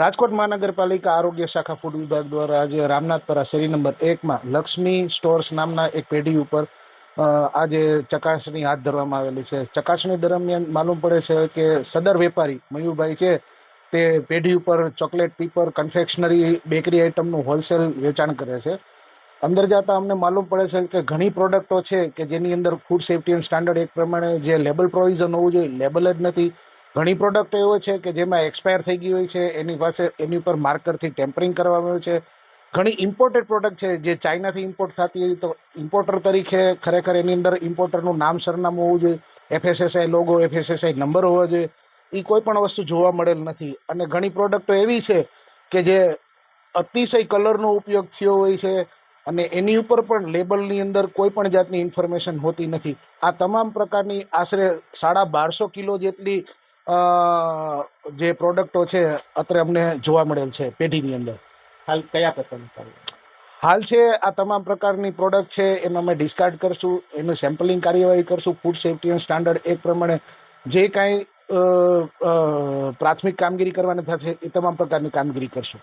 રાજકોટ મહાનગરપાલિકા આરોગ્ય શાખા ફૂડ વિભાગ દ્વારા આજે રામનાથપરા શેરી નંબર એકમાં લક્ષ્મી સ્ટોર્સ નામના એક પેઢી ઉપર આજે ચકાસણી હાથ ધરવામાં આવેલી છે. ચકાસણી દરમિયાન માલુમ પડે છે કે સદર વેપારી મયુરભાઈ છે, તે પેઢી ઉપર ચોકલેટ પીપર કન્ફેક્શનરી બેકરી આઇટમનું હોલસેલ વેચાણ કરે છે. અંદર જતાં અમને માલુમ પડે છે કે ઘણી પ્રોડક્ટો છે કે જેની અંદર ફૂડ સેફ્ટી એન્ડ સ્ટાન્ડર્ડ એક પ્રમાણે જે લેબલ પ્રોવિઝન હોવું જોઈએ લેબલ જ નથી. ઘણી પ્રોડક્ટ એવો છે કે જેમાં એક્સપાયર થઈ ગઈ હોય છે, એની પાસે, એની ઉપર માર્કરથી ટેમ્પરિંગ કરવામાં આવ્યું છે. ઘણી ઇમ્પોર્ટેડ પ્રોડક્ટ છે જે ચાઇનાથી ઇમ્પોર્ટ થતી હોય તો ઇમ્પોર્ટર તરીકે ખરેખર એની અંદર ઇમ્પોર્ટરનું નામ સરનામું હોવું જોઈએ. એફએસએસઆઈ લોગો એફએસએસઆઈ નંબર હોવો જોઈએ. એ કોઈ પણ વસ્તુ જોવા મળેલ નથી. અને ઘણી પ્રોડક્ટો એવી છે કે જે અતિશય કલરનો ઉપયોગ થયો હોય છે અને એની ઉપર પણ લેબલની અંદર કોઈ પણ જાતની ઇન્ફોર્મેશન હોતી નથી. આ તમામ પ્રકારની આશરે સાડા બારસો કિલો જેટલી જે પ્રોડક્ટો છે અત્રે અમને જોવા મળેલ છે પેઢીની અંદર. હાલ કયા પ્રકારની હાલ છે આ તમામ પ્રકારની પ્રોડક્ટ છે એમાં અમે ડિસ્કાર્ડ કરશું એનું સેમ્પલિંગ કાર્યવાહી કરશું ફૂડ સેફ્ટી એન્ડ સ્ટાન્ડર્ડ એક પ્રમાણે જે કાંઈ પ્રાથમિક કામગીરી કરવાની થશે એ તમામ પ્રકારની કામગીરી કરશું.